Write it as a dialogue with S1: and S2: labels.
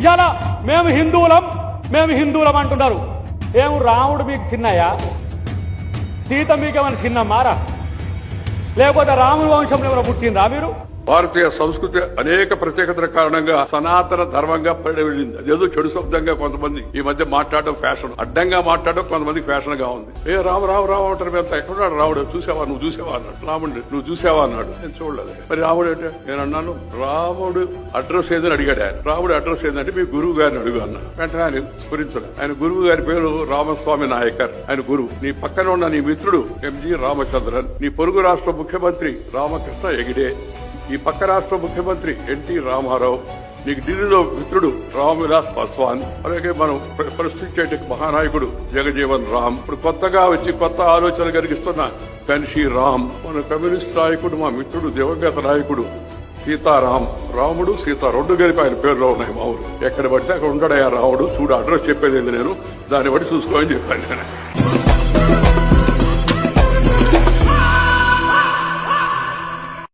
S1: ఇలా మేము హిందువులం మేము హిందువులం అంటున్నారు. ఏం రాముడు మీకు చిన్నయ్యా? సీత మీకేమైనా చిన్న మారా లేకపోతే రాముని వంశంలో ఏమైనా పుట్టిందా మీరు?
S2: భారతీయ సంస్కృతి అనేక ప్రత్యేకతల కారణంగా సనాతన ధర్మంగా పడివెళ్ళింది అదేదో చెడు శబ్దంగా కొంతమంది ఈ మధ్య మాట్లాడడం ఫ్యాషన్. అడ్డంగా మాట్లాడడం కొంతమంది ఫ్యాషన్గా ఉంది. ఏ రామ రామ రామ అంటారు మీద ఎక్కడున్నాడు రాముడు చూసావా? నువ్వు చూసావా అన్నాడు. రాముడు నువ్వు చూసావా అన్నాడు. నేను చూడలేదు. మరి రాముడు అంటే నేను అన్నాను రాముడు అడ్రస్ ఏదని అడిగాడు ఆయన. రాముడు అడ్రస్ ఏంటంటే మీ గురువు గారిని అడుగు అన్నా. వెంటనే ఆయన స్ఫురించడు. ఆయన గురువు గారి పేరు రామస్వామి నాయకర్. ఆయన గురువు. నీ పక్కన ఉన్న నీ మిత్రుడు ఎంజి రామచంద్రన్. నీ పొరుగు రాష్ట్ర ముఖ్యమంత్రి రామకృష్ణ ఎగిడే. ఈ పక్క రాష్ట్ర ముఖ్యమంత్రి ఎన్టీ రామారావు నీకు ఢిల్లీలో మిత్రుడు రామ్ విలాస్ పాస్వాన్ అలాగే మనం ప్రశ్నించేట మహానాయకుడు జగజీవన్ రామ్. ఇప్పుడు కొత్తగా వచ్చి కొత్త ఆలోచన కలిగిస్తున్న పెన్షీ రామ్ మన కమ్యూనిస్ట్ నాయకుడు మా మిత్రుడు దివంగత నాయకుడు సీతారాం. రాముడు సీత రెండు కలిపి ఆయన పేరులో ఉన్నాయి మా ఊరు. ఎక్కడ పడితే అక్కడ ఉండడయా రాముడు. చూడు అడ్రస్ చెప్పేది నేను? దాన్ని బట్టి చూసుకోమని చెప్పాను నేను.